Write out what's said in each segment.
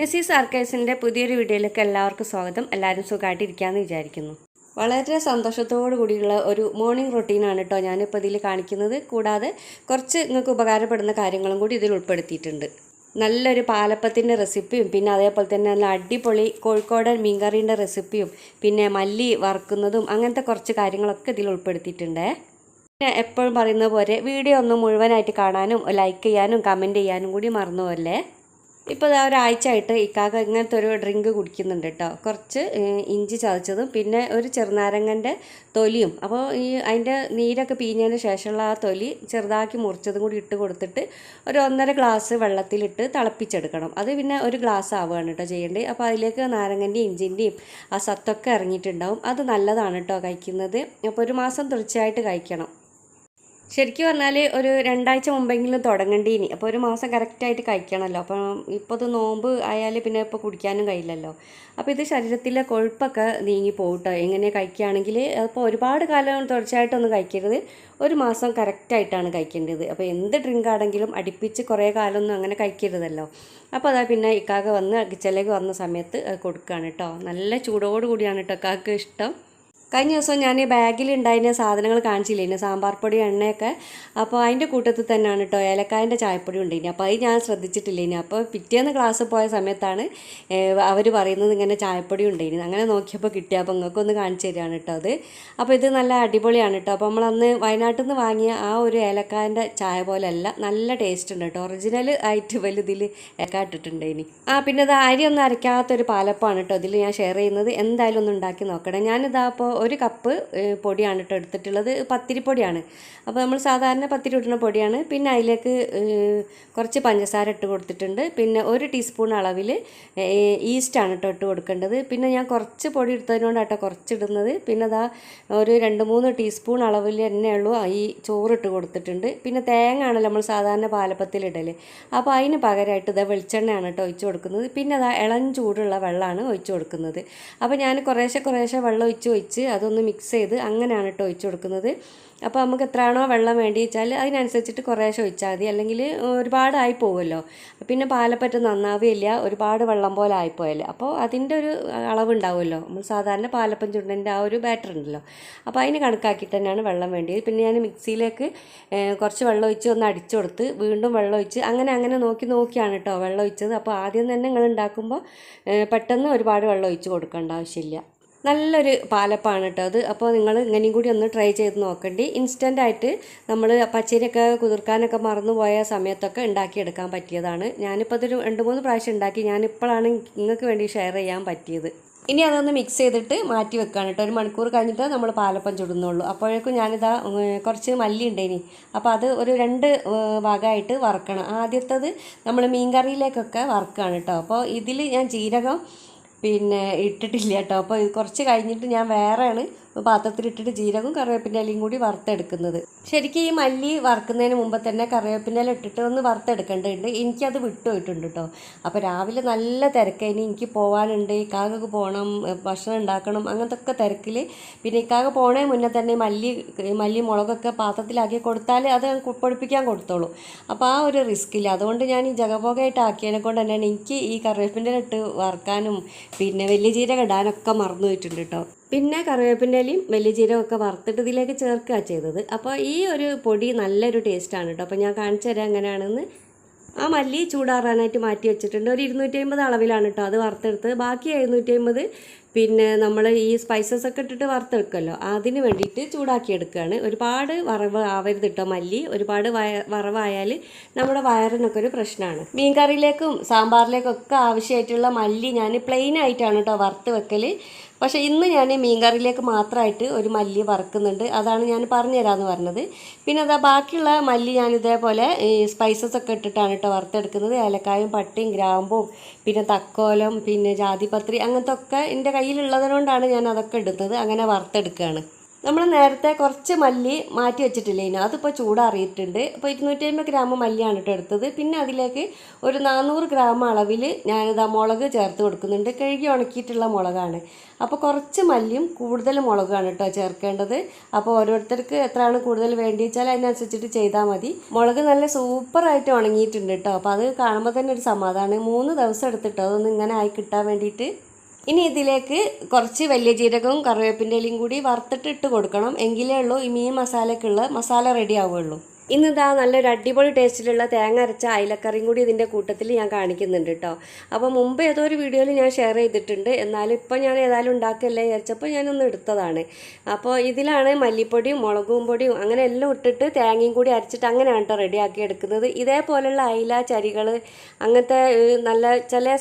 നസീസ് ആർക്കൈവ്സിന്റെ പുതിയൊരു വീഡിയോയിലേക്ക് എല്ലാവർക്കും സ്വാഗതം. എല്ലാവരും സുഖമായിട്ടിരിക്കാമെന്ന് വിചാരിക്കുന്നു. വളരെ സന്തോഷത്തോടു കൂടിയുള്ള ഒരു മോർണിംഗ് റൊട്ടീനാണ് കേട്ടോ ഞാനിപ്പോൾ ഇതിൽ കാണിക്കുന്നത്. കൂടാതെ കുറച്ച് നിങ്ങൾക്ക് ഉപകാരപ്പെടുന്ന കാര്യങ്ങളും കൂടി ഇതിൽ ഉൾപ്പെടുത്തിയിട്ടുണ്ട്. നല്ലൊരു പാലപ്പത്തിന്റെ റെസിപ്പിയും പിന്നെ അതേപോലെ തന്നെ നല്ല അടിപൊളി കോഴിക്കോടൻ മീൻകറീന്റെ റെസിപ്പിയും പിന്നെ മല്ലി വറുക്കുന്നതും അങ്ങനത്തെ കുറച്ച് കാര്യങ്ങളൊക്കെ ഇതിൽ ഉൾപ്പെടുത്തിയിട്ടുണ്ട്. പിന്നെ എപ്പോഴും പറയുന്ന പോലെ വീഡിയോ ഒന്ന് മുഴുവനായിട്ട് കാണാനും ലൈക്ക് ചെയ്യാനും കമന്റ് ചെയ്യാനും കൂടി മറന്നു ഇപ്പോൾ ഇതാ ഒരാഴ്ച ആയിട്ട് കാക്ക ഇങ്ങനത്തെ ഒരു ഡ്രിങ്ക് കുടിക്കുന്നുണ്ട് കേട്ടോ കുറച്ച് ഇഞ്ചി ചതച്ചതും പിന്നെ ഒരു ചെറുനാരങ്ങന്റെ തൊലിയും. അപ്പോൾ ഈ അതിന്റെ നീരൊക്കെ പിഞ്ഞതിന് ശേഷമുള്ള ആ തൊലി ചെറുതാക്കി മുറിച്ചതും കൂടി ഇട്ട് കൊടുത്തിട്ട് ഒരു ഒന്നര ഗ്ലാസ് വെള്ളത്തിലിട്ട് തിളപ്പിച്ചെടുക്കണം. അത് പിന്നെ ഒരു ഗ്ലാസ് ആവുകയാണ് കേട്ടോ ചെയ്യേണ്ടത്. അപ്പോൾ അതിലേക്ക് നാരങ്ങന്റെയും ഇഞ്ചിന്റെയും ആ സത്തൊക്കെ ഇറങ്ങിയിട്ടുണ്ടാവും. അത് നല്ലതാണ് കേട്ടോ കഴിക്കുന്നത്. അപ്പോൾ ഒരു മാസം തുടർച്ചയായിട്ട് കഴിക്കണം. ശരിക്കും പറഞ്ഞാൽ ഒരു രണ്ടാഴ്ച മുമ്പെങ്കിലും തുടങ്ങണ്ടീനി. അപ്പോൾ ഒരു മാസം കറക്റ്റായിട്ട് കഴിക്കണമല്ലോ അപ്പം ഇപ്പോൾ ഇത് നോമ്പ് ആയാൽ പിന്നെ ഇപ്പോൾ കുടിക്കാനും കഴിയില്ലല്ലോ. അപ്പോൾ ഇത് ശരീരത്തിലെ കൊഴുപ്പൊക്കെ നീങ്ങി പോകട്ടോ എങ്ങനെ കഴിക്കുകയാണെങ്കിൽ അപ്പോൾ ഒരുപാട് കാലം തുടർച്ചയായിട്ടൊന്നും കഴിക്കരുത്. ഒരു മാസം കറക്റ്റായിട്ടാണ് കഴിക്കേണ്ടത്. അപ്പോൾ എന്ത് ഡ്രിങ്ക് ആണെങ്കിലും അടുപ്പിച്ച് കുറേ കാലമൊന്നും അങ്ങനെ കഴിക്കരുതല്ലോ. അപ്പോൾ അതാ പിന്നെ ഇക്കാക്ക വന്ന് കിച്ചണിലേക്ക് വന്ന സമയത്ത് കൊടുക്കുകയാണ് കേട്ടോ നല്ല ചൂടോട് കൂടിയാണ് കേട്ടോ ഇക്കാക്ക് ഇഷ്ടം. കഴിഞ്ഞ ദിവസം ഞാൻ ബാഗിൽ ഉണ്ടായിരുന്ന സാധനങ്ങൾ കാണിച്ചില്ലേ ഇനി സാമ്പാർ പൊടി എണ്ണയൊക്കെ. അപ്പോൾ അതിന്റെ കൂട്ടത്തിൽ തന്നെയാണ് കേട്ടോ ഏലക്കായന്റെ ചായപ്പൊടി ഉണ്ടായിരുന്നു അപ്പോൾ അത് ഞാൻ ശ്രദ്ധിച്ചിട്ടില്ല ഇനി അപ്പോൾ പിറ്റേന്ന് ക്ലാസ് പോയ സമയത്താണ് അവർ പറയുന്നത് ഇങ്ങനെ ചായപ്പൊടി ഉണ്ടായിരുന്നു അങ്ങനെ നോക്കിയപ്പോൾ കിട്ടിയ അപ്പോൾ നിങ്ങൾക്ക് ഒന്ന് കാണിച്ചു തരികയാണ് കേട്ടോ അത്. അപ്പോൾ ഇത് നല്ല അടിപൊളിയാണ് കേട്ടോ അപ്പോൾ നമ്മളന്ന് വയനാട്ടിൽ നിന്ന് വാങ്ങിയ ആ ഒരു ഏലക്കായന്റെ ചായ പോലെയല്ല നല്ല ടേസ്റ്റ് ഉണ്ട് കേട്ടോ ഒറിജിനൽ ആയിട്ട് വലുതിൽ ഏലക്ക ഇട്ടിട്ടുണ്ടായിനി ആ പിന്നെ ഇത് അരി ഒന്നും അരയ്ക്കാത്തൊരു പാലപ്പമാണ് കേട്ടോ ഇതിൽ ഞാൻ ഷെയർ ചെയ്യുന്നത്. എന്തായാലും ഒന്ന് ഉണ്ടാക്കി നോക്കണം. ഞാനിതാ അപ്പോൾ ഒരു കപ്പ് പൊടിയാണ് കേട്ടോ എടുത്തിട്ടുള്ളത്. പത്തിരിപ്പൊടിയാണ്. അപ്പോൾ നമ്മൾ സാധാരണ പത്തിരി ഇടുന്ന പൊടിയാണ്. പിന്നെ അതിലേക്ക് കുറച്ച് പഞ്ചസാര ഇട്ട് കൊടുത്തിട്ടുണ്ട്. പിന്നെ ഒരു ടീസ്പൂൺ അളവിൽ ഈസ്റ്റാണ് കേട്ടോ ഇട്ട് കൊടുക്കേണ്ടത്. പിന്നെ ഞാൻ കുറച്ച് പൊടി എടുത്തതിനോടാണ് കേട്ടോ കുറച്ച് ഇടുന്നത്. പിന്നെ അതാ ഒരു രണ്ട് മൂന്ന് ടീസ്പൂൺ അളവിൽ തന്നെ ഉള്ളൂ ഈ ചോറിട്ട് കൊടുത്തിട്ടുണ്ട്. പിന്നെ തേങ്ങ ആണല്ലോ നമ്മൾ സാധാരണ പാലപ്പത്തിലിടൽ അപ്പോൾ അതിന് പകരമായിട്ട് ഇതാ വെളിച്ചെണ്ണയാണ് കേട്ടോ ഒഴിച്ച് കൊടുക്കുന്നത്. പിന്നെ അതാ ഇളം ചൂടുള്ള വെള്ളമാണ് ഒഴിച്ച് കൊടുക്കുന്നത്. അപ്പോൾ ഞാൻ കുറേശ്ശെ കുറേശ്ശെ വെള്ളം ഒഴിച്ച് ഒഴിച്ച് അതൊന്ന് മിക്സ് ചെയ്ത് അങ്ങനെയാണ് കേട്ടോ ഒഴിച്ചു കൊടുക്കുന്നത്. അപ്പോൾ നമുക്ക് എത്രയാണോ വെള്ളം വേണ്ടി വെച്ചാൽ അതിനനുസരിച്ചിട്ട് കുറേശ്ശെ ഒഴിച്ചാൽ മതി. അല്ലെങ്കിൽ ഒരുപാടായി പോകുമല്ലോ പിന്നെ പാലപ്പറ്റ നന്നാവുകയില്ല ഒരുപാട് വെള്ളം പോലെ ആയിപ്പോയല്ലേ അപ്പോൾ അതിന്റെ ഒരു അളവുണ്ടാവുമല്ലോ. നമ്മൾ സാധാരണ പാലപ്പം ചുണ്ടന്റെ ആ ഒരു ബാറ്റർ ഉണ്ടല്ലോ. അപ്പോൾ അതിന് കണക്കാക്കിയിട്ട് തന്നെയാണ് വെള്ളം വേണ്ടിയത്. പിന്നെ ഞാൻ മിക്സിയിലേക്ക് കുറച്ച് വെള്ളം ഒഴിച്ച് ഒന്ന് അടിച്ചു കൊടുത്ത് വീണ്ടും വെള്ളം ഒഴിച്ച് അങ്ങനെ അങ്ങനെ നോക്കി നോക്കിയാണ് കേട്ടോ വെള്ളം ഒഴിച്ചത്. അപ്പോൾ ആദ്യം തന്നെ നിങ്ങൾ ഉണ്ടാക്കുമ്പോൾ പെട്ടെന്ന് ഒരുപാട് വെള്ളം ഒഴിച്ച് കൊടുക്കേണ്ട ആവശ്യമില്ല. നല്ലൊരു പാലപ്പാണ് കേട്ടോ അത്. അപ്പോൾ നിങ്ങൾ ഇങ്ങനെയും കൂടി ഒന്ന് ട്രൈ ചെയ്ത് നോക്കണ്ടി. ഇൻസ്റ്റന്റ് ആയിട്ട് നമ്മൾ പച്ചരിയൊക്കെ കുതിർക്കാനൊക്കെ മറന്നുപോയ സമയത്തൊക്കെ ഉണ്ടാക്കിയെടുക്കാൻ പറ്റിയതാണ്. ഞാനിപ്പോൾ അതൊരു രണ്ട് മൂന്ന് പ്രാവശ്യം ഉണ്ടാക്കി. ഞാനിപ്പോഴാണ് നിങ്ങൾക്ക് വേണ്ടി ഷെയർ ചെയ്യാൻ പറ്റിയത്. ഇനി അതൊന്ന് മിക്സ് ചെയ്തിട്ട് മാറ്റി വെക്കുകയാണ് കേട്ടോ ഒരു മണിക്കൂർ കഴിഞ്ഞിട്ട് നമ്മൾ പാലപ്പം ചുടുന്നുള്ളൂ. അപ്പോഴേക്കും ഞാനിതാ കുറച്ച് മല്ലി ഉണ്ടേനി. അപ്പോൾ അത് ഒരു രണ്ട് ഭാഗമായിട്ട് വറുക്കണം. ആദ്യത്തത് നമ്മൾ മീൻ കറിയിലേക്കൊക്കെ വറുക്കുകയാണ് കേട്ടോ അപ്പോൾ ഇതിൽ ഞാൻ ജീരകം പിന്നെ ഇട്ടിട്ടില്ല കേട്ടോ. അപ്പോൾ ഇത് കുറച്ച് കഴിഞ്ഞിട്ട് ഞാൻ വേറെയാണ് പാത്രത്തിലിട്ടിട്ട് ജീരകവും കറിവേപ്പിന്റെ കൂടി വറുത്തെടുക്കുന്നത്. ശരിക്കും ഈ മല്ലി വറുക്കുന്നതിന് മുമ്പ് തന്നെ കറിവേപ്പിന്റെ ഇട്ടിട്ട് ഒന്ന് വറുത്തെടുക്കേണ്ടതുണ്ട്. എനിക്കത് വിട്ടുപോയിട്ടുണ്ട് കേട്ടോ അപ്പോൾ രാവിലെ നല്ല തിരക്കായി എനിക്ക് പോകാനുണ്ട് ഇക്കാകക്ക് പോകണം ഭക്ഷണം ഉണ്ടാക്കണം അങ്ങനത്തെ ഒക്കെ തിരക്കിൽ പിന്നെ ഇക്കാക പോണേ മുന്നേ തന്നെ മല്ലി മല്ലി മുളകൊക്കെ പാത്രത്തിലാക്കി കൊടുത്താൽ അത് പൊടിപ്പിക്കാൻ കൊടുത്തോളൂ. അപ്പോൾ ആ ഒരു റിസ്ക്കില്ല. അതുകൊണ്ട് ഞാൻ ഈ ജഗഭോഗമായിട്ട് ആക്കിയതിനെ കൊണ്ട് തന്നെയാണ് എനിക്ക് ഈ കറിവേപ്പിന്റെ ഇട്ട് വറുക്കാനും പിന്നെ വലിയ ജീരകം ഇടാനൊക്കെ മറന്നു പോയിട്ടുണ്ട് കേട്ടോ പിന്നെ കറിവേപ്പിന്റെ ഇലയും വലിയ ജീരകം ഒക്കെ വറുത്തിട്ട് ഇതിലേക്ക് ചേർക്കുക ചെയ്തത്. അപ്പോൾ ഈ ഒരു പൊടി നല്ലൊരു ടേസ്റ്റാണ് കേട്ടോ അപ്പോൾ ഞാൻ കാണിച്ചു തരാം എങ്ങനെയാണെന്ന്. ആ മല്ലി ചൂടാറാനായിട്ട് മാറ്റി വെച്ചിട്ടുണ്ട്. ഒരു ഇരുന്നൂറ്റി അമ്പത് അളവിലാണ് കേട്ടോ അത് വറുത്തെടുത്ത് ബാക്കി എഴുന്നൂറ്റി അമ്പത് പിന്നെ നമ്മൾ ഈ സ്പൈസസ് ഒക്കെ ഇട്ടിട്ട് വറുത്തെടുക്കുമല്ലോ അതിന് വേണ്ടിയിട്ട് ചൂടാക്കി എടുക്കുകയാണ് ഒരുപാട് വറവ് ആവരുത് കേട്ടോ മല്ലി ഒരുപാട് വയ വറവായാൽ നമ്മുടെ വയറിനൊക്കെ ഒരു പ്രശ്നമാണ് മീൻ കറിയിലേക്കും സാമ്പാറിലേക്കും ഒക്കെ ആവശ്യമായിട്ടുള്ള മല്ലി ഞാൻ പ്ലെയിൻ ആയിട്ടാണ് കേട്ടോ വറുത്ത് വെക്കൽ പക്ഷേ ഇന്ന് ഞാൻ മീൻ മീൻകറിയിലേക്ക് മാത്രമായിട്ട് ഒരു മല്ലി വറുക്കുന്നുണ്ട്. അതാണ് ഞാൻ പറഞ്ഞു തരാമെന്ന് പറഞ്ഞത്. പിന്നെ അതാ ബാക്കിയുള്ള മല്ലി ഞാൻ ഇതേപോലെ ഈ സ്പൈസസ് ഒക്കെ ഇട്ടിട്ടാണ് കേട്ടോ വറുത്തെടുക്കുന്നത്. ഏലക്കായും പട്ടിയും ഗ്രാമ്പും പിന്നെ തക്കോലം പിന്നെ ജാതിപത്രി അങ്ങനത്തെ ഒക്കെ എന്റെ കയ്യിലുള്ളതുകൊണ്ടാണ് ഞാൻ അതൊക്കെ എടുത്തത് അങ്ങനെ വറുത്തെടുക്കുകയാണ് നമ്മൾ നേരത്തെ കുറച്ച് മല്ലി മാറ്റി വെച്ചിട്ടില്ലേ ഇനി? അതിപ്പോൾ ചൂടാറിയിട്ടുണ്ട്. അപ്പോൾ ഇരുന്നൂറ്റി അമ്പത് ഗ്രാം മല്ലിയാണ് കേട്ടോ എടുത്തത്. പിന്നെ അതിലേക്ക് ഒരു നാനൂറ് ഗ്രാം അളവിൽ ഞാനിതാ മുളക് ചേർത്ത് കൊടുക്കുന്നുണ്ട്. കഴുകി ഉണക്കിയിട്ടുള്ള മുളകാണ്. അപ്പോൾ കുറച്ച് മല്ലിയും കൂടുതൽ മുളകാണ് കേട്ടോ ചേർക്കേണ്ടത്. അപ്പോൾ ഓരോരുത്തർക്ക് എത്രയാണ് കൂടുതൽ വേണ്ടി വെച്ചാൽ അതിനനുസരിച്ചിട്ട് ചെയ്താൽ മതി. മുളക് നല്ല സൂപ്പറായിട്ട് ഉണങ്ങിയിട്ടുണ്ട് കേട്ടോ. അപ്പോൾ അത് കാണുമ്പോൾ തന്നെ ഒരു സമാധാനം. മൂന്ന് ദിവസം എടുത്തിട്ടോ? അതൊന്നും ഇങ്ങനെ ആയി കിട്ടാൻ വേണ്ടിയിട്ട്. ഇനി ഇതിലേക്ക് കുറച്ച് വലിയ ജീരകവും കറിവേപ്പിന്റെ ഇലയും കൂടി വറുത്തിട്ട് ഇട്ട് കൊടുക്കണം. എങ്കിലേ ഉള്ളൂ ഈ മീൻ മസാലയ്ക്കുള്ള മസാല റെഡി ആവുകയുള്ളൂ. ഇന്നിതാ നല്ലൊരു അടിപൊളി ടേസ്റ്റിലുള്ള തേങ്ങ അരച്ച അയിലക്കറിയും കൂടി ഇതിന്റെ കൂട്ടത്തിൽ ഞാൻ കാണിക്കുന്നുണ്ട് കേട്ടോ അപ്പോൾ മുമ്പ് ഏതോ ഒരു വീഡിയോയിൽ ഞാൻ ഷെയർ ചെയ്തിട്ടുണ്ട്. എന്നാലും ഇപ്പോൾ ഞാൻ ഏതായാലും ഉണ്ടാക്കില്ലേ വിചാരിച്ചപ്പോൾ ഞാനൊന്ന് എടുത്തതാണ്. അപ്പോൾ ഇതിലാണ് മല്ലിപ്പൊടിയും മുളകും പൊടിയും അങ്ങനെ എല്ലാം ഇട്ടിട്ട് തേങ്ങയും കൂടി അരച്ചിട്ട് അങ്ങനെയാണ് കേട്ടോ റെഡിയാക്കി എടുക്കുന്നത്. ഇതേപോലെയുള്ള അയില ചരികൾ അങ്ങനത്തെ നല്ല ചില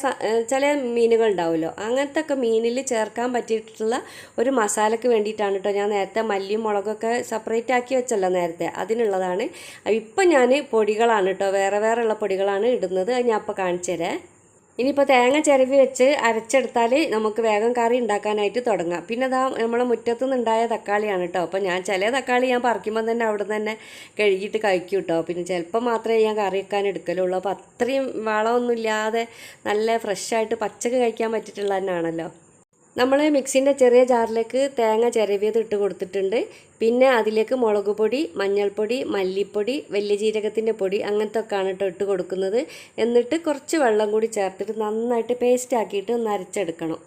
ചില മീനുകൾ ഉണ്ടാവുമല്ലോ. അങ്ങനത്തെ ഒക്കെ മീനിൽ ചേർക്കാൻ പറ്റിയിട്ടുള്ള ഒരു മസാലയ്ക്ക് വേണ്ടിയിട്ടാണ് കേട്ടോ ഞാൻ നേരത്തെ മല്ലിയും മുളകൊക്കെ സെപ്പറേറ്റ് ആക്കി വെച്ചല്ലോ നേരത്തെ. അതിനുള്ളതാണ് ഇപ്പം ഞാൻ പൊടികളാണ് കേട്ടോ വേറെ വേറെ ഉള്ള പൊടികളാണ് ഇടുന്നത്. ഞാൻ അപ്പോൾ കാണിച്ചു തരാം. ഇനിയിപ്പോൾ തേങ്ങ ചിരവി വെച്ച് അരച്ചെടുത്താൽ നമുക്ക് വേഗം കറി ഉണ്ടാക്കാനായിട്ട് തുടങ്ങാം. പിന്നെ അതാ നമ്മളെ മുറ്റത്തു നിന്നുണ്ടായ തക്കാളിയാണ് കേട്ടോ അപ്പോൾ ഞാൻ ചില തക്കാളി ഞാൻ പറിക്കുമ്പോൾ തന്നെ അവിടെ തന്നെ കഴുകിയിട്ട് കഴിക്കും കേട്ടോ പിന്നെ ചിലപ്പോൾ മാത്രമേ ഞാൻ കറി വെക്കാൻ എടുക്കലുള്ളൂ. അപ്പോൾ അത്രയും വളമൊന്നുമില്ലാതെ നല്ല ഫ്രഷായിട്ട് പച്ചക്ക് കഴിക്കാൻ പറ്റിയിട്ടുള്ള തന്നെയാണല്ലോ നമ്മൾ മിക്സിന്റെ ചെറിയ ജാറിലേക്ക് തേങ്ങ ചിരവിയത് ഇട്ട് കൊടുത്തിട്ടുണ്ട്. പിന്നെ അതിലേക്ക് മുളക് പൊടി മഞ്ഞൾപ്പൊടി മല്ലിപ്പൊടി വലിയ ജീരകത്തിന്റെ പൊടി അങ്ങനത്തെ ഒക്കെയാണ് കേട്ടോ ഇട്ട് കൊടുക്കുന്നത്. എന്നിട്ട് കുറച്ച് വെള്ളം കൂടി ചേർത്തിട്ട് നന്നായിട്ട് പേസ്റ്റ് ആക്കിയിട്ട് ഒന്ന് അരച്ചെടുക്കണം.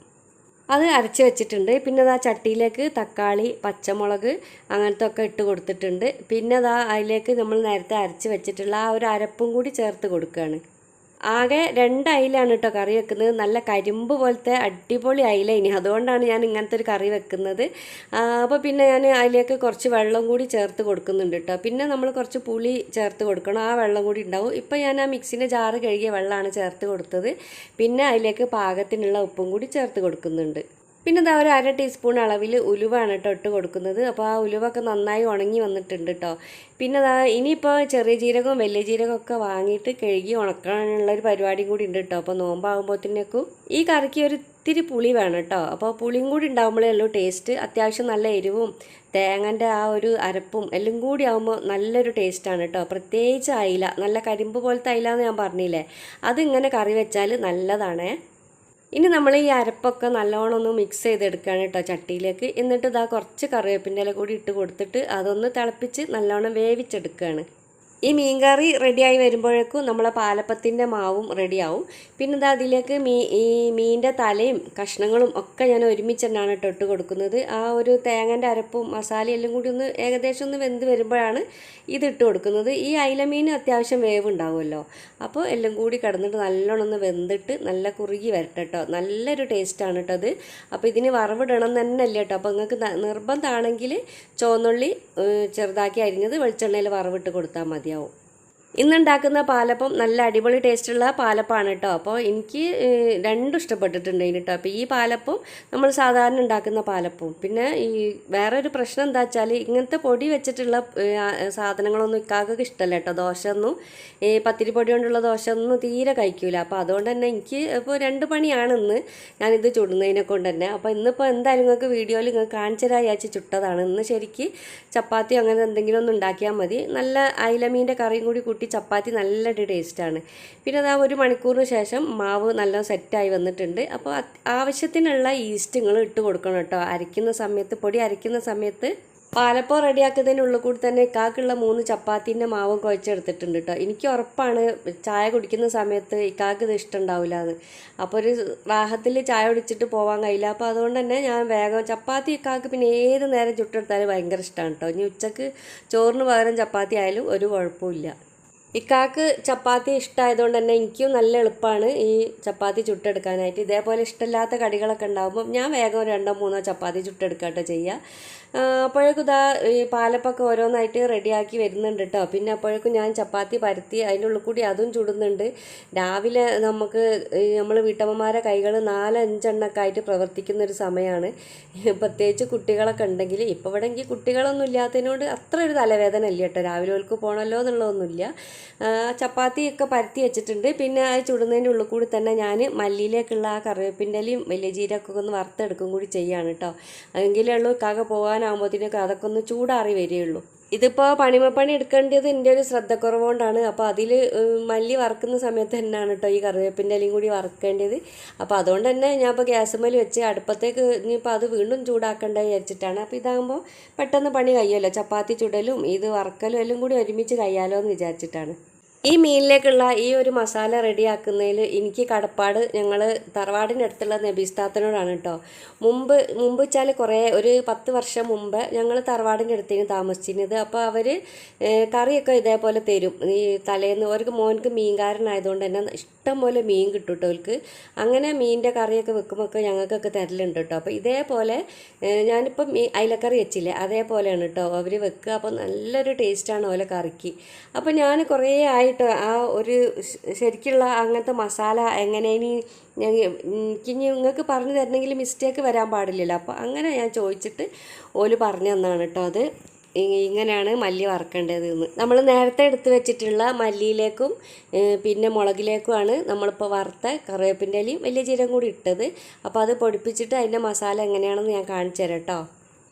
അത് അരച്ച് വെച്ചിട്ടുണ്ട്. പിന്നെ അതാ ചട്ടിയിലേക്ക് തക്കാളി പച്ചമുളക് അങ്ങനത്തെ ഒക്കെ ഇട്ട് കൊടുത്തിട്ടുണ്ട്. പിന്നെ അതാ അതിലേക്ക് നമ്മൾ നേരത്തെ അരച്ച് വെച്ചിട്ടുള്ള ആ ഒരു അരപ്പും കൂടി ചേർത്ത് കൊടുക്കുകയാണ് ആകെ രണ്ട് അയിലാണ് കേട്ടോ കറി വെക്കുന്നത്. നല്ല കരിമ്പ് പോലത്തെ അടിപൊളി അയില ഇനി. അതുകൊണ്ടാണ് ഞാൻ ഇങ്ങനത്തെ ഒരു കറി വെക്കുന്നത്. അപ്പോൾ പിന്നെ ഞാൻ അതിലേക്ക് കുറച്ച് വെള്ളം കൂടി ചേർത്ത് കൊടുക്കുന്നുണ്ട് കേട്ടോ പിന്നെ നമ്മൾ കുറച്ച് പുളി ചേർത്ത് കൊടുക്കണം. ആ വെള്ളം കൂടി ഉണ്ടാവും. ഇപ്പോൾ ഞാൻ ആ മിക്സിന്റെ ജാറ് കഴുകിയ വെള്ളമാണ് ചേർത്ത് കൊടുത്തത്. പിന്നെ അതിലേക്ക് പാകത്തിനുള്ള ഉപ്പും കൂടി ചേർത്ത് കൊടുക്കുന്നുണ്ട്. പിന്നെ ഇതാ ഒരു അര ടീസ്പൂൺ അളവിൽ ഉലുവാണ് കേട്ടോ ഇട്ട് കൊടുക്കുന്നത്. അപ്പോൾ ആ ഉലുവൊക്കെ നന്നായി ഉണങ്ങി വന്നിട്ടുണ്ട് കേട്ടോ പിന്നെ ഇതാ ഇനിയിപ്പോൾ ചെറിയ ജീരകവും വലിയ ജീരകവും ഒക്കെ വാങ്ങിയിട്ട് കഴുകി ഉണക്കാനുള്ള ഒരു പരിപാടി കൂടി ഉണ്ട് കേട്ടോ അപ്പോൾ നോമ്പാകുമ്പോഴത്തേക്കും ഈ കറിക്ക് ഒരു ഇത്തിരി പുളി വേണം കേട്ടോ അപ്പോൾ പുളിയും കൂടി ഉണ്ടാകുമ്പോഴേ ഉള്ളൂ ടേസ്റ്റ്. അത്യാവശ്യം നല്ല എരിവും തേങ്ങന്റെ ആ ഒരു അരപ്പും എല്ലാം കൂടി ആകുമ്പോൾ നല്ലൊരു ടേസ്റ്റാണ് കേട്ടോ പ്രത്യേകിച്ച് അയില നല്ല കരിമ്പ് പോലത്തെ അയില എന്ന് ഞാൻ പറഞ്ഞില്ലേ? അതിങ്ങനെ കറി വെച്ചാൽ നല്ലതാണേ. ഇനി നമ്മൾ ഈ അരപ്പൊക്കെ നല്ലോണം ഒന്ന് മിക്സ് ചെയ്തെടുക്കുകയാണ് കേട്ടോ ചട്ടിയിലേക്ക്. എന്നിട്ട് ഇതാ കുറച്ച് കറിവേപ്പിന്റെ ഇല കൂടി ഇട്ട് കൊടുത്തിട്ട് അതൊന്ന് തിളപ്പിച്ച് നല്ലോണം വേവിച്ചെടുക്കുകയാണ്. ഈ മീൻകറി റെഡിയായി വരുമ്പോഴേക്കും നമ്മളെ പാലപ്പത്തിന്റെ മാവും റെഡിയാവും. പിന്നെ ഇതാ അതിലേക്ക് മീ ഈ മീനിന്റെ തലയും കഷ്ണങ്ങളും ഒക്കെ ഞാൻ ഒരുമിച്ച് ഇട്ട് കൊടുക്കുന്നത്. ആ ഒരു തേങ്ങന്റെ അരപ്പും മസാലയും എല്ലാം കൂടി ഒന്ന് ഏകദേശം ഒന്ന് വെന്ത് വരുമ്പോഴാണ് ഇത് ഇട്ട് കൊടുക്കുന്നത്. ഈ അയിലമീൻ അത്യാവശ്യം വേവ് ഉണ്ടാവുമല്ലോ അപ്പോൾ എല്ലാം കൂടി കിടന്നിട്ട് നല്ലോണം ഒന്ന് വെന്തിട്ട് നല്ല കുറുകി വരട്ടെ കേട്ടോ. നല്ലൊരു ടേസ്റ്റാണ് കേട്ടോ അത്. അപ്പോൾ ഇതിന് വറവിടണം തന്നെ അല്ല കേട്ടോ. അപ്പോൾ നിങ്ങൾക്ക് നിർബന്ധമാണെങ്കിൽ ചുവന്നുള്ളി ചെറുതാക്കി അരിഞ്ഞത് വെളിച്ചെണ്ണയിൽ വറവിട്ട് കൊടുത്താൽ điều ഇന്നുണ്ടാക്കുന്ന പാലപ്പം നല്ല അടിപൊളി ടേസ്റ്റുള്ള പാലപ്പാണ് കേട്ടോ. അപ്പോൾ എനിക്ക് രണ്ടും ഇഷ്ടപ്പെട്ടിട്ടുണ്ട് കേട്ടോ. അപ്പോൾ ഈ പാലപ്പം നമ്മൾ സാധാരണ ഉണ്ടാക്കുന്ന പാലപ്പവും. പിന്നെ ഈ വേറെ ഒരു പ്രശ്നം എന്താ വെച്ചാൽ ഇങ്ങനത്തെ പൊടി വെച്ചിട്ടുള്ള സാധനങ്ങളൊന്നും ഇക്കാക്കൊക്കെ ഇഷ്ടമല്ല കേട്ടോ. ഒന്നും ഈ പത്തിരി പൊടി കൊണ്ടുള്ള ദോശ ഒന്നും തീരെ കഴിക്കൂല. അപ്പോൾ അതുകൊണ്ട് തന്നെ എനിക്ക് ഇപ്പോൾ രണ്ട് പണിയാണ് ഇന്ന് ഞാനിത് ചുടുന്നതിനെ കൊണ്ട് തന്നെ. അപ്പോൾ ഇന്നിപ്പോൾ എന്തായാലും നിങ്ങൾക്ക് വീഡിയോയിൽ നിങ്ങൾക്ക് കാണിച്ചു തരാൻ വിചാരിച്ച് ചുട്ടതാണ്. ഇന്ന് ശരിക്ക് ചപ്പാത്തി അങ്ങനെ എന്തെങ്കിലും ഒന്ന് ഉണ്ടാക്കിയാൽ മതി. നല്ല അയിലമീന്റെ കറിയും കൂടി കൂട്ടി ചപ്പാത്തി നല്ലൊരു ടേസ്റ്റാണ്. പിന്നെ അതാ ഒരു മണിക്കൂറിന് ശേഷം മാവ് നല്ല സെറ്റായി വന്നിട്ടുണ്ട്. അപ്പോൾ ആവശ്യത്തിനുള്ള ഈസ്റ്റ് നിങ്ങൾ ഇട്ട് കൊടുക്കണം കേട്ടോ. അരയ്ക്കുന്ന സമയത്ത് പൊടി അരയ്ക്കുന്ന സമയത്ത് പാലപ്പം റെഡിയാക്കുന്നതിനുള്ളിൽ കൂടി തന്നെ ഇക്കാക്കുള്ള മൂന്ന് ചപ്പാത്തിന്റെ മാവും കുഴച്ചെടുത്തിട്ടുണ്ട് കേട്ടോ. എനിക്ക് ഉറപ്പാണ് ചായ കുടിക്കുന്ന സമയത്ത് ഇക്കാക്ക് ഇത് ഇഷ്ടമുണ്ടാവില്ല എന്ന്. അപ്പോൾ ഒരു റാഹത്തിൽ ചായ കുടിച്ചിട്ട് പോകാൻ കഴിയില്ല. അപ്പോൾ അതുകൊണ്ട് തന്നെ ഞാൻ വേഗം ചപ്പാത്തി ഇക്കാക്ക് പിന്നെ ഏത് നേരം ചുട്ടെടുത്താലും ഭയങ്കര ഇഷ്ടമാണ് കേട്ടോ. ഇനി ഉച്ചയ്ക്ക് ചോറിന് പകരം ചപ്പാത്തി ആയാലും ഒരു കുഴപ്പമില്ല ഇക്കാക്ക് ചപ്പാത്തി ഇഷ്ടമായതുകൊണ്ട് തന്നെ എനിക്കും നല്ല എളുപ്പമാണ് ഈ ചപ്പാത്തി ചുട്ടെടുക്കാനായിട്ട്. ഇതേപോലെ ഇഷ്ടമില്ലാത്ത കടികളൊക്കെ ഉണ്ടാകുമ്പോൾ ഞാൻ വേഗം രണ്ടോ മൂന്നോ ചപ്പാത്തി ചുട്ടെടുക്കാട്ടോ ചെയ്യുക അപ്പോഴേക്കും ഇതാ ഈ പാലപ്പൊക്കെ ഓരോന്നായിട്ട് റെഡിയാക്കി വരുന്നുണ്ട് കേട്ടോ. പിന്നെ അപ്പോഴേക്കും ഞാൻ ചപ്പാത്തി പരത്തി അതിന്റെ ഉള്ളിൽ കൂടി അതും ചുടുന്നുണ്ട്. രാവിലെ നമുക്ക് നമ്മൾ വീട്ടമ്മമാരെ കൈകൾ നാലഞ്ചെണ്ണൊക്കെ ആയിട്ട് പ്രവർത്തിക്കുന്ന ഒരു സമയമാണ് പ്രത്യേകിച്ച് കുട്ടികളൊക്കെ ഉണ്ടെങ്കിൽ ഇപ്പോൾ ഇവിടെ എനിക്ക് കുട്ടികളൊന്നും ഇല്ലാത്തതിനോട് അത്ര ഒരു തലവേദന ഇല്ല കേട്ടോ. രാവിലെ ഓൾക്ക് പോകണമല്ലോ എന്നുള്ളതൊന്നുമില്ല. ചപ്പാത്തിയൊക്കെ പരത്തി വെച്ചിട്ടുണ്ട്. പിന്നെ ചുടുന്നതിന്റെ ഉള്ളിൽ കൂടി തന്നെ ഞാൻ മല്ലിയിലേക്കുള്ള ആ കറിവേപ്പിന്റെ ഇലയും വലിയ ജീരകമൊക്കെ ഒന്ന് വറുത്തെടുക്കും കൂടി ചെയ്യാണ് കേട്ടോ എങ്കിലേ ഉള്ളൂ കാക പോകാനാകുമ്പോഴത്തേനൊക്കെ അതൊക്കെ ഒന്ന് ചൂടാറി വരികയുള്ളൂ. ഇതിപ്പോൾ പണിമപ്പണി എടുക്കേണ്ടത് എന്റെ ഒരു ശ്രദ്ധക്കുറവുകൊണ്ടാണ്. അപ്പോൾ അതിൽ മല്ലി വറക്കുന്ന സമയത്ത് തന്നെയാണ് കേട്ടോ ഈ കറിവേപ്പിന്റെ ഇലയും കൂടി വറക്കേണ്ടത്. അപ്പോൾ അതുകൊണ്ട് തന്നെ ഞാൻ ഇപ്പോൾ ഗ്യാസുമ്മൽ വെച്ച് അടുപ്പത്തേക്ക് ഇനിയിപ്പോൾ അത് വീണ്ടും ചൂടാക്കേണ്ട വിചാരിച്ചിട്ടാണ്. അപ്പോൾ ഇതാകുമ്പോൾ പെട്ടെന്ന് പണി കഴിയുമല്ലോ. ചപ്പാത്തി ചുടലും ഇത് വറക്കലും എല്ലാം കൂടി ഒരുമിച്ച് കഴിയാലോ എന്ന് വിചാരിച്ചിട്ടാണ്. ഈ മീനിലേക്കുള്ള ഈ ഒരു മസാല റെഡിയാക്കുന്നതിൽ എനിക്ക് കടപ്പാട് ഞങ്ങൾ തറവാടിന്റെ അടുത്തുള്ള നബീസ്താത്തനോടാണ് കേട്ടോ മുമ്പ് മുമ്പ് വെച്ചാൽ കുറേ ഒരു പത്ത് വർഷം മുമ്പ് ഞങ്ങൾ തറവാടിന്റെ അടുത്തേന് താമസിച്ചിരുന്നത്. അപ്പോൾ അവർ കറിയൊക്കെ ഇതേപോലെ തരും. ഈ തലേന്ന് അവർക്ക് മോനക്ക് മീൻകാരനായതുകൊണ്ട് തന്നെ ഇഷ്ടം പോലെ മീൻ കിട്ടും കേട്ടോ അവർക്ക് അങ്ങനെ മീനിന്റെ കറിയൊക്കെ വെക്കുമ്പോൾ ഞങ്ങൾക്കൊക്കെ തരലുണ്ട് കേട്ടോ അപ്പോൾ ഇതേപോലെ ഞാനിപ്പം മീ അയിലക്കറി വെച്ചില്ലേ അതേപോലെയാണ് കേട്ടോ അവർ വെക്കുക. അപ്പോൾ നല്ലൊരു ടേസ്റ്റാണ് ഓല കറിക്ക്. അപ്പോൾ ഞാൻ കുറേ ആയിട്ട് ആ ഒരു ശരിക്കുള്ള അങ്ങനത്തെ മസാല എങ്ങനെ ഇനി എനിക്ക് നിങ്ങൾക്ക് പറഞ്ഞു തരണമെങ്കിൽ മിസ്റ്റേക്ക് വരാൻ പാടില്ലല്ലോ. അപ്പോൾ അങ്ങനെ ഞാൻ ചോദിച്ചിട്ട് ഓൽ പറഞ്ഞു തന്നാണ് കേട്ടോ അത്. ഇങ്ങനെയാണ് മല്ലി വറക്കേണ്ടത് എന്ന് നമ്മൾ നേരത്തെ എടുത്ത് വെച്ചിട്ടുള്ള മല്ലിയിലേക്കും പിന്നെ മുളകിലേക്കുമാണ് നമ്മളിപ്പോൾ വറുത്ത കറിവേപ്പിന്റെ ഇലയും വലിയ ജീരകം കൂടി ഇട്ടത്. അപ്പോൾ അത് പൊടിപ്പിച്ചിട്ട് അതിന്റെ മസാല എങ്ങനെയാണെന്ന് ഞാൻ കാണിച്ചു തരാം കേട്ടോ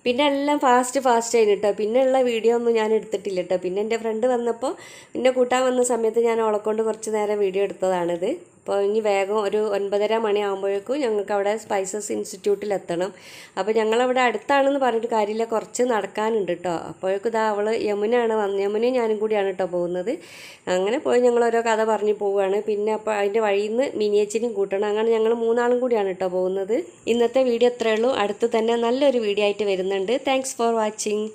പിന്നെ എല്ലാം ഫാസ്റ്റ് ഫാസ്റ്റ് ആയിരുന്നു കേട്ടോ പിന്നെ ഉള്ള വീഡിയോ ഒന്നും ഞാൻ എടുത്തിട്ടില്ല കേട്ടോ പിന്നെ എന്റെ ഫ്രണ്ട് വന്നപ്പോൾ പിന്നെ കൂട്ടാൻ വന്ന സമയത്ത് ഞാൻ ഓളെക്കൊണ്ട് കുറച്ച് നേരം വീഡിയോ എടുത്തതാണിത്. അപ്പോൾ ഇനി വേഗം ഒരു ഒൻപതര മണിയാകുമ്പോഴേക്കും ഞങ്ങൾക്ക് അവിടെ സ്പൈസസ് ഇൻസ്റ്റിറ്റ്യൂട്ടിൽ എത്തണം. അപ്പോൾ ഞങ്ങളവിടെ അടുത്താണെന്ന് പറഞ്ഞിട്ട് കാര്യമില്ല. കുറച്ച് നടക്കാനുണ്ട് കേട്ടോ. അപ്പോഴേക്കും ഇതാ അവൾ യമുനയാണ് വന്ന് യമുനയും ഞാനും കൂടിയാണ് കേട്ടോ പോകുന്നത്. അങ്ങനെ പോയി ഞങ്ങൾ ഓരോ കഥ പറഞ്ഞ് പോവുകയാണ്. പിന്നെ അപ്പോൾ അതിന്റെ വഴിയിൽ നിന്ന് മിനിയച്ചിനും കൂട്ടണം. അങ്ങനെ ഞങ്ങൾ മൂന്നാളും കൂടിയാണ് കേട്ടോ പോകുന്നത്. ഇന്നത്തെ വീഡിയോ ഇത്രയേ ഉള്ളൂ. അടുത്ത് തന്നെ നല്ലൊരു വീഡിയോ ആയിട്ട് വരുന്നുണ്ട്. Thanks for watching